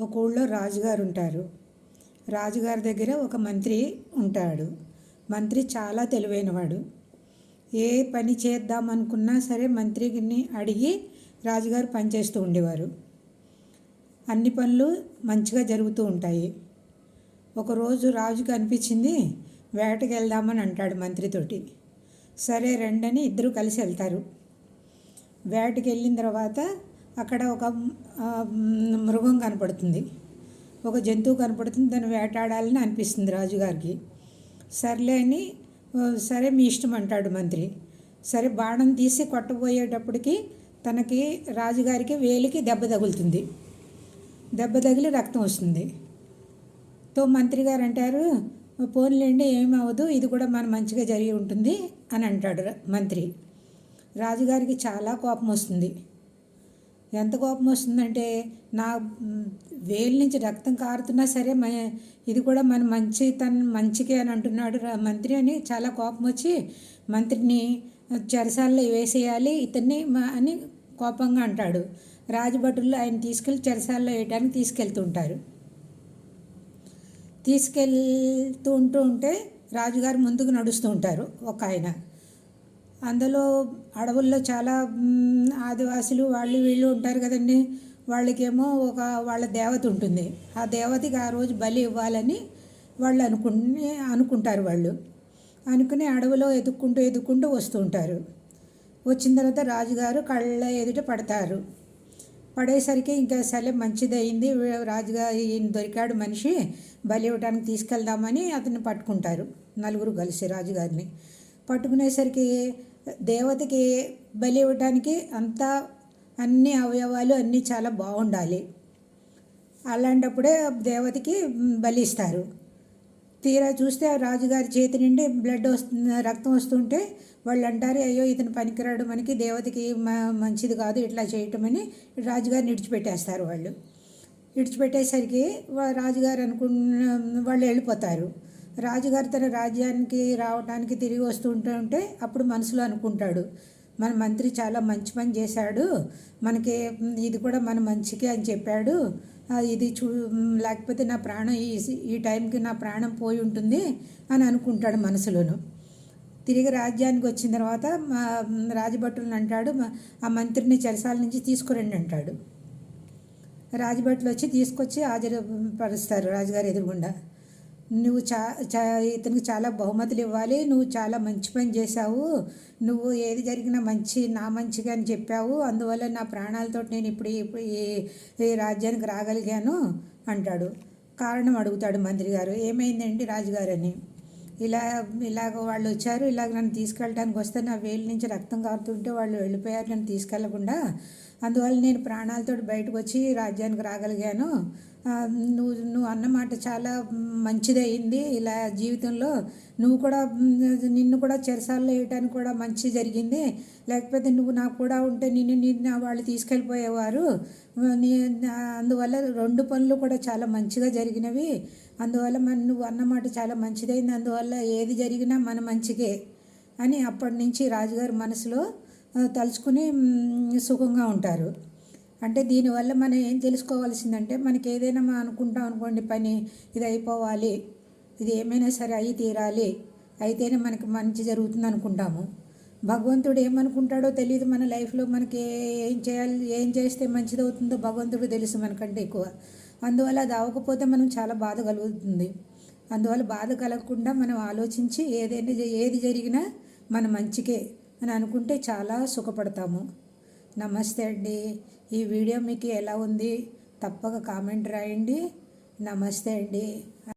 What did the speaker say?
ఒక ఊళ్ళో రాజుగారు ఉంటారు రాజుగారి దగ్గర ఒక మంత్రి ఉంటాడు. మంత్రి చాలా తెలివైనవాడు. ఏ పని చేద్దాం అనుకున్నా సరే మంత్రిని అడిగి రాజుగారు పనిచేస్తూ ఉండేవారు. అన్ని పనులు మంచిగా జరుగుతూ ఉంటాయి. ఒకరోజు రాజుకి అనిపించింది వేటకి వెళ్దామని అంటాడు మంత్రితోటి సరే రెండని ఇద్దరు కలిసి వెళ్తారు. వేటకి వెళ్ళిన తర్వాత అక్కడ ఒక మృగం కనపడుతుంది. ఒక జంతువు కనపడుతుంది. దాన్ని వేటాడాలని అనిపిస్తుంది రాజుగారికి. సర్లే అని సరే మీ ఇష్టం అంటాడు మంత్రి. సరే బాణం తీసి కొట్టబోయేటప్పటికి తనకి రాజుగారికి వేలికి దెబ్బ తగులుతుంది. దెబ్బ తగిలి రక్తం వస్తుంది. తో మంత్రి గారు అంటారు పోన్లేండి ఏమవ్వదు. అవ్వదు ఇది కూడా మన మంచిగా జరిగి ఉంటుంది అని అంటాడు ర- మంత్రి. రాజుగారికి చాలా కోపం వస్తుంది. ఎంత కోపం వస్తుందంటే నా వేలు నుంచి రక్తం కారుతున్నా సరే మ ఇది కూడా మన మంచి తన మంచికే అని అంటున్నాడు మంత్రి అని చాలా కోపం వచ్చి మంత్రిని చెరసాల్లో వేసేయాలి ఇతన్ని మా- అని కోపంగా అంటాడు. రాజభటులు ఆయన తీసుకెళ్ళి చెరసాల్లో వేయడానికి తీసుకెళ్తుంటారు తీసుకెళ్తూ ఉంటూ ఉంటే రాజుగారు ముందుకు నడుస్తూ ఉంటారు ఒక ఆయన. అందులో అడవుల్లో చాలా ఆదివాసులు వాళ్ళు వీళ్ళు ఉంటారు కదండి. వాళ్ళకేమో ఒక వాళ్ళ దేవత ఉంటుంది. ఆ దేవతకి ఆ రోజు బలి ఇవ్వాలని వాళ్ళు అనుకుని అనుకుంటారు వాళ్ళు. అనుకుని అడవిలో ఎదుక్కుంటూ ఎదుక్కుంటూ వస్తూ ఉంటారు. వచ్చిన తర్వాత రాజుగారు కళ్ళ ఎదుట పడతారు. పడేసరికి ఇంకా సరే మంచిదైంది రాజుగారు ఈయన దొరికాడు మనిషి బలి ఇవ్వడానికి తీసుకెళ్దామని అతన్ని పట్టుకుంటారు. నలుగురు కలిసి రాజుగారిని. పట్టుకునేసరికి దేవతకి బలి ఇవ్వడానికి అంతా అన్ని అవయవాలు అన్నీ చాలా బాగుండాలి. అలాంటప్పుడే దేవతకి బలి ఇస్తారు. తీరా చూస్తే రాజుగారి చేతి నుండి బ్లడ్ వస్తుంది రక్తం వస్తుంటే వాళ్ళు అంటారు అయ్యో ఇతను పనికిరాడు మనకి దేవతకి మంచిది కాదు ఇట్లా చేయటమని రాజుగారిని విడిచిపెట్టేస్తారు వాళ్ళు. విడిచిపెట్టేసరికి రాజుగారు అనుకున్న వాళ్ళు వెళ్ళిపోతారు. రాజుగారు తన రాజ్యానికి రావడానికి తిరిగి వస్తుంటే ఉంటే అప్పుడు మనసులో అనుకుంటాడు. మన మంత్రి చాలా మంచి పని చేశాడు. మనకి ఇది కూడా మన మంచికే అని చెప్పాడు. ఇది చూ లేకపోతే నా ప్రాణం ఈ ఈ టైంకి నా ప్రాణం పోయి ఉంటుంది అని అనుకుంటాడు మనసులోను. తిరిగి రాజ్యానికి వచ్చిన తర్వాత మా రాజభటులను అంటాడు ఆ మంత్రిని చెరసాల నుంచి తీసుకురండి అంటాడు. రాజభటులు వచ్చి తీసుకొచ్చి హాజరుపరుస్తారు రాజుగారు ఎదురుగుండా. నువ్వు చా చా ఇతనికి చాలా బహుమతులు ఇవ్వాలి నువ్వు చాలా మంచి పని చేశావు నువ్వు ఏది జరిగినా మంచి నా మంచిగా అని చెప్పావు అందువల్ల నా ప్రాణాలతో నేను ఇప్పుడు ఈ- ఇప్పుడు ఈ ఈ రాజ్యానికి రాగలిగాను అంటాడు. కారణం అడుగుతాడు మంత్రి గారు. ఏమైందండి రాజుగారు అని ఇలా ఇలాగ వాళ్ళు వచ్చారు ఇలాగ నన్ను తీసుకెళ్ళడానికి వస్తే నా వేలు నుంచి రక్తం కారుతుంటే వాళ్ళు వెళ్ళిపోయారు నన్ను తీసుకెళ్ళకుండా అందువల్ల నేను ప్రాణాలతో బయటకు వచ్చి రాజ్యానికి రాగలిగాను. నువ్వు నువ్వు అన్నమాట చాలా మంచిదయింది. ఇలా జీవితంలో నువ్వు కూడా నిన్ను కూడా చెరసాల్లో వేయటానికి కూడా మంచి జరిగింది. లేకపోతే నువ్వు నాకు కూడా ఉంటే నిన్ను నిన్న వాళ్ళు తీసుకెళ్ళిపోయేవారు. నీ అందువల్ల రెండు పనులు కూడా చాలా మంచిగా జరిగినవి. అందువల్ల మన నువ్వు అన్నమాట చాలా మంచిదైంది. అందువల్ల ఏది జరిగినా మన మంచికే అని అప్పటి నుంచి రాజుగారి మనసులో తలుచుకుని సుఖంగా ఉంటారు. అంటే దీనివల్ల మనం ఏం తెలుసుకోవాల్సిందంటే మనకి ఏదైనా అనుకుంటాం అనుకోండి పని ఇది అయిపోవాలి ఇది ఏమైనా సరే అయి తీరాలి అయితేనే మనకి మంచి జరుగుతుంది అనుకుంటాము. భగవంతుడు ఏమనుకుంటాడో తెలియదు మన లైఫ్లో మనకి ఏం చేయాలి ఏం చేస్తే మంచిదవుతుందో భగవంతుడు తెలుసు మనకంటే ఎక్కువ. అందువల్ల అది అవ్వకపోతే మనం చాలా బాధ కలుగుతుంది. అందువల్ల బాధ కలగకుండా మనం ఆలోచించి ఏదైనా ఏది జరిగినా మన మంచికే. అని అనుకుంటే చాలా సుఖపడతాము. నమస్తే అండి. ఈ వీడియో మీకు ఎలా ఉంది? తప్పక కామెంట్ రాయండి. నమస్తే అండి.